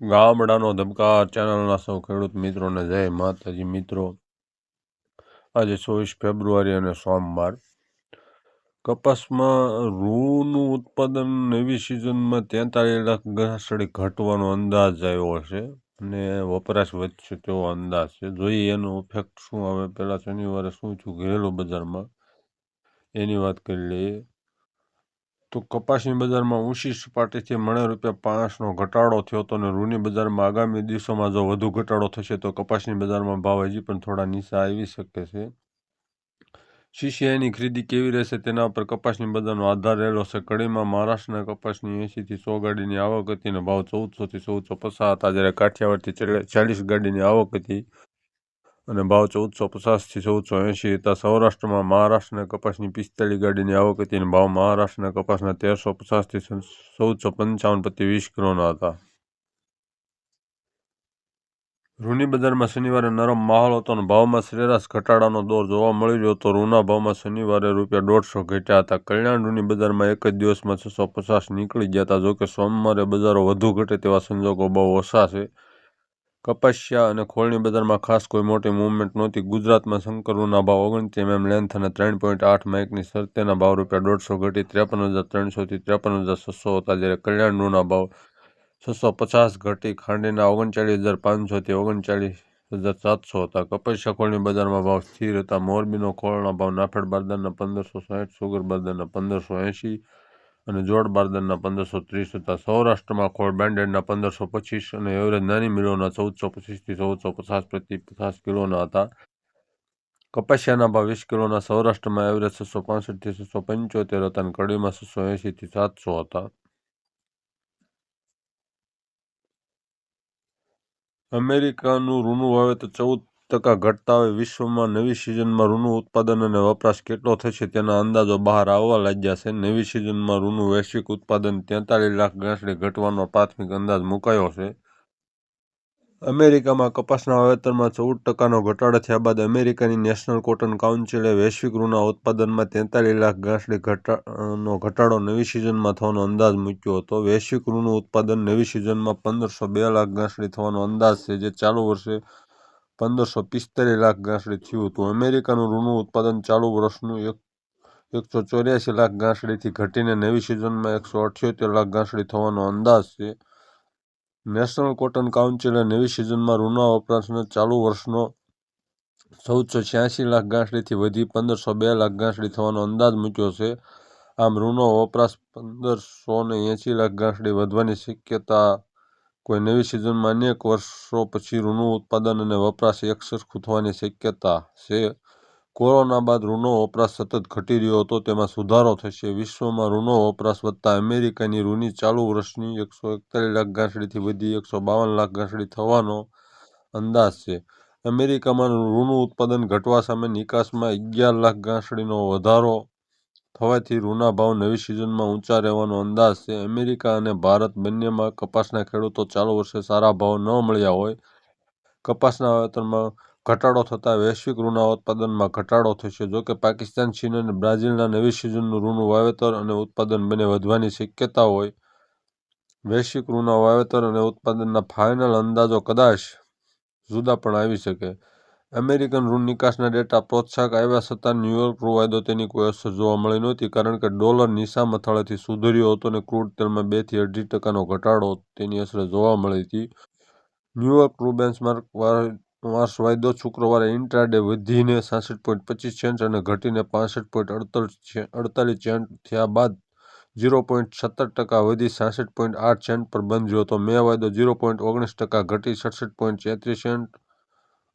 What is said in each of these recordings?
ગામડાનો ધબકાર ચેનલના સૌ ખેડૂત મિત્રોને જય માતાજી. મિત્રો, આજે ચોવીસ ફેબ્રુઆરી અને સોમવાર. કપાસમાં રૂનું ઉત્પાદન નવી સિઝનમાં તેતાલીસ લાખ ઘાસડી ઘટવાનો અંદાજ આવ્યો છે અને વપરાશ વધશે તેવો અંદાજ છે. જોઈએ એનો ઇફેક્ટ શું આવે? પહેલાં શનિવારે શું થયું? ઘરેલું બજારમાં એની વાત કરી લઈએ. તો કપાસની બજારમાં ઊંચી સપાટીથી મણે રૂપિયા પાંચનો ઘટાડો થયો હતો અને રૂની બજારમાં આગામી દિવસોમાં જો વધુ ઘટાડો થશે તો કપાસની બજારમાં ભાવ હજી પણ થોડા નીચા આવી શકે છે. સીસીઆઈની ખરીદી કેવી રહેશે તેના પર કપાસની બજારનો આધાર રહેલો છે. કડીમાં મહારાષ્ટ્રના કપાસની એંશીથી સો ગાડીની આવક હતી અને ભાવ ચૌદસોથી ચૌદસો પચાસ હતા. જ્યારે કાઠિયાવાડથી ચાલીસ ગાડીની આવક હતી. અને ભાવ ચૌદસો પચાસથી ચૌદસો એંશી હતા સૌરાષ્ટ્રમાં મહારાષ્ટ્રના કપાસની પિસ્તાલીસ ગાડીની આવક હતી અને ભાવ મહારાષ્ટ્રના કપાસના તેરસો પચાસથી ચૌદસો પંચાવન પ્રતિ વીસ કિલોના હતા. રૂની બજારમાં શનિવારે નરમ માહોલ હતો અને ભાવમાં સરેરાશ ઘટાડાનો દોર જોવા મળી રહ્યો હતો. રૂના ભાવમાં શનિવારે રૂપિયા દોઢસો ઘટ્યા હતા. કલ્યાણ રૂની બજારમાં એક જ દિવસમાં છસો પચાસ નીકળી ગયા હતા. જોકે સોમવારે બજારો વધુ ઘટે તેવા સંજોગો બહુ ઓછા છે. કપાસિયા અને ખોળની બજારમાં ખાસ કોઈ મોટી મૂવમેન્ટ નહોતી. ગુજરાતમાં શંકરુના ભાવ ઓગણત્રીસ એમએમ લેન્થ અને ત્રણ પોઈન્ટ આઠ માઇકની શરતેના ભાવ રૂપિયા દોઢસો ઘટી ત્રેપન હજાર ત્રણસોથી ત્રેપન હજાર છસો હતા જ્યારે કલ્યાણનું ભાવ છસો પચાસ ઘટી. ખાંડીના ઓગણચાળીસ હજાર પાંચસોથી ઓગણચાળીસ હજાર સાતસો હતા. કપાસિયા ખોળની બજારમાં ભાવ સ્થિર હતા. મોરબીનો ખોળના ભાવ નાફેડ બારદારના પંદરસો સાઠ, સુગર બારદારના પંદરસો એંશી અને જોડ બાર્દનના પંદરસો ત્રીસ હતા સૌરાષ્ટ્રમાં ખોળ બ્રાન્ડેડના પંદરસો પચીસ અને એવરેજ નાની મિલોના ચૌદસો પચીસથી ચૌદસો પચાસ પ્રતિ પચાસ કિલોના હતા. કપાસિયાના ભાવ વીસ કિલોના સૌરાષ્ટ્રમાં એવરેજ છસો પાસઠથી છસો પંચોતેર હતા અને કડીમાં છસો એંશીથી સાતસો હતા. અમેરિકાનું રૂનું વાવેતર ચૌદ ટકા ઘટતા હોય, વિશ્વમાં નવી સિઝનમાં રૂનું ઉત્પાદન અને વપરાશ કેટલો થશે તેના અંદાજો બહાર આવવા લાગ્યા છે. નવી સિઝનમાં રૂનું વૈશ્વિક ઉત્પાદન તેતાલીસ લાખ ગાંસડી ઘટવાનો પ્રાથમિક અંદાજ મુકાયો છે. અમેરિકામાં કપાસના વાવેતરમાં ચૌદ ટકાનો ઘટાડો થયા બાદ અમેરિકાની નેશનલ કોટન કાઉન્સિલે વૈશ્વિક રૂના ઉત્પાદનમાં તેતાલીસ લાખ ગાંસડી ઘટાનો ઘટાડો નવી સિઝનમાં થવાનો અંદાજ મૂક્યો હતો. વૈશ્વિક રૂનું ઉત્પાદન નવી સિઝનમાં પંદરસો બે લાખ ગાંસડી થવાનો અંદાજ છે, જે ચાલુ વર્ષે પંદરસો પિસ્તાલીસ લાખ ગાંસડી થયું હતું. અમેરિકાનું રૂનું ઉત્પાદન ચાલુ વર્ષનું એક, એકસો ચોર્યાસી લાખ ગાંસડીથી ઘટીને નવી સિઝનમાં એકસો અઠ્યોતેર લાખ ગાંસડી થવાનો અંદાજ છે. નેશનલ કોટન કાઉન્સિલે નવી સિઝનમાં રૂના વપરાશને ચાલુ વર્ષનો ચૌદસો છ્યાસી લાખ ગાંસડીથી વધી પંદરસો બે લાખ ગાંસડી થવાનો અંદાજ મૂક્યો છે. આમ રૂનો વપરાશ પંદરસો ને એંસી લાખ ગાંસડી વધવાની શક્યતા કોઈ નવી સિઝનમાં અનેક વર્ષો પછી રૂનું ઉત્પાદન અને વપરાશ એકસરખું થવાની શક્યતા છે. કોરોના બાદ ઋણો વપરાશ સતત ઘટી રહ્યો હતો. તેમાં સુધારો થશે. વિશ્વમાં ઋણો વપરાશ વધતા અમેરિકાની રૂની ચાલુ વર્ષની એકસો એકતાલીસ લાખ ગાંસડીથી વધી એકસો બાવન લાખ ગાંસડી થવાનો અંદાજ છે. અમેરિકામાં રૂનું ઉત્પાદન ઘટવા સામે નિકાસમાં અગિયાર લાખ ગાંસડીનો વધારો થવાથી રૂના ભાવ નવી સિઝનમાં ઊંચા રહેવાનો અંદાજ છે. અમેરિકા અને ભારત બંનેમાં કપાસના ખેડૂતો ચાલુ વર્ષે સારા ભાવ ન મળ્યા હોય. કપાસના વાવેતરમાં ઘટાડો થતાં વૈશ્વિક રૂના ઉત્પાદનમાં ઘટાડો થશે. જોકે પાકિસ્તાન, ચીન અને બ્રાઝિલના નવી સિઝનનું રૂનું વાવેતર અને ઉત્પાદન બંને વધવાની શક્યતા હોય. વૈશ્વિક રૂના વાવેતર અને ઉત્પાદનના ફાઇનલ અંદાજો કદાચ જુદા પણ આવી શકે. અમેરિકન ઋણ નિકાસના ડેટા પ્રોત્સાહક આવ્યા છતાં ન્યૂયોર્ક રૂ વાયદો તેની કોઈ અસર જોવા મળી નહોતી, કારણ કે ડોલર નીચા મથાળેથી સુધર્યો હતો અને ક્રૂડ તેલમાં બેથી અઢી ટકાનો ઘટાડો તેની અસર જોવા મળી હતી. ન્યૂયોર્ક રૂ બેન્ચમાર્ક માર્ચ વાયદો શુક્રવારે ઇન્ટ્રાડે વધીને સાસઠ પોઈન્ટ પચીસ સેન્ટ અને ઘટીને પાસઠ પોઈન્ટ અડતાલીસ સેન્ટ થયા બાદ ઝીરો પોઈન્ટ સત્તર ટકા વધી સાસઠ પોઈન્ટ આઠ સેન્ટ પર બંધ હતો. મે વાયદો ઝીરો પોઈન્ટ ઓગણીસ ટકા ઘટી સડસઠ પોઈન્ટ તેત્રીસ સેન્ટ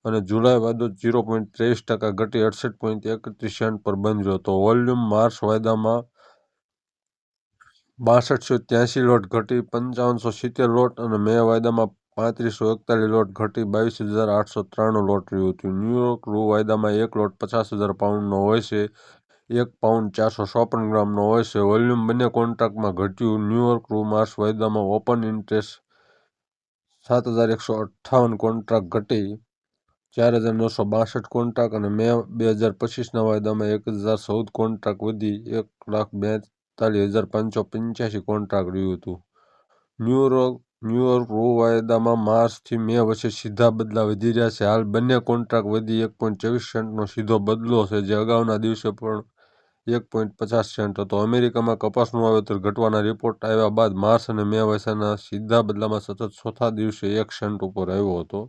અને જુલાઈ વાયદો ઝીરો પોઈન્ટ ત્રેવીસ ટકા ઘટી અડસઠ પોઈન્ટ એકત્રીસ સેન્ટ પર બંધ રહ્યો હતો. વોલ્યુમ માર્ચ વાયદામાં બાસઠસો ત્યાસી લોટ ઘટી પંચાવનસો સિત્તેર લોટ અને મે વાયદામાં પાંત્રીસો એકતાલીસ લોટ ઘટી બાવીસ હજાર આઠસો ત્રાણું લોટ રહ્યું હતું. ન્યૂયોર્ક રૂ વાયદામાં એક લોટ પચાસ હજાર પાઉન્ડનો હોય છે, એક પાઉન્ડ ચારસો ચોપન ગ્રામનો હોય છે. વોલ્યુમ બંને કોન્ટ્રાક્ટમાં ઘટ્યું. ન્યૂયોર્ક રૂ માર્ચ વાયદામાં ઓપન ઇન્ટરેસ્ટ સાત હજાર એકસો અઠ્ઠાવન કોન્ટ્રાક્ટ ઘટી ચાર હજાર નવસો બાસઠ કોન્ટ્રાક્ટ અને મે બે હજાર પચીસના વાયદામાં એક હજાર ચૌદ કોન્ટ્રાક્ટ વધી, એક લાખ બેતાલીસ હજાર પાંચસો પંચ્યાસી કોન્ટ્રાક્ટ રહ્યું હતું. ન્યૂયોર્ક ન્યૂયોર્ક રો વાયદામાં માર્ચથી મે વચ્ચે સીધા બદલા વધી રહ્યા છે. હાલ બંને કોન્ટ્રાક્ટ વધી એક પોઈન્ટ ચોવીસ સેન્ટનો સીધો બદલો છે, જે અગાઉના દિવસે પણ એક પોઈન્ટ પચાસ સેન્ટ હતો. અમેરિકામાં કપાસનું વાવેતર ઘટવાના રિપોર્ટ આવ્યા બાદ માર્ચ અને મે વચ્ચેના સીધા બદલામાં સતત ચોથા દિવસે એક સેન્ટ ઉપર આવ્યો હતો.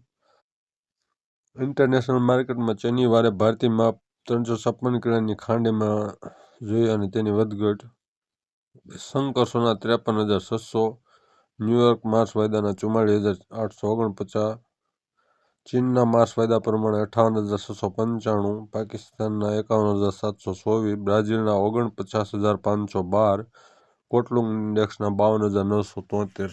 ઇન્ટરનેશનલ માર્કેટમાં શનિવારે ભારતીય માપ ત્રણસો છપ્પન કિલોની ખાંડીમાં જોઈ અને તેની વધઘટ સંકર્ષોના ત્રેપન હજાર છસો ન્યૂયોર્ક માર્સ વાયદાના ચુમ્માળીસ હજાર આઠસો ઓગણપચાસ, ચીનના માર્સ વાયદા પ્રમાણે અઠાવન હજાર છસો પંચાણું, પાકિસ્તાનના એકાવન હજાર સાતસો ચોવીસ, બ્રાઝિલના ઓગણપચાસ હજાર પાંચસો બાર, કોટલુંગ ઇન્ડેક્સના બાવન હજાર નવસો તોતેર.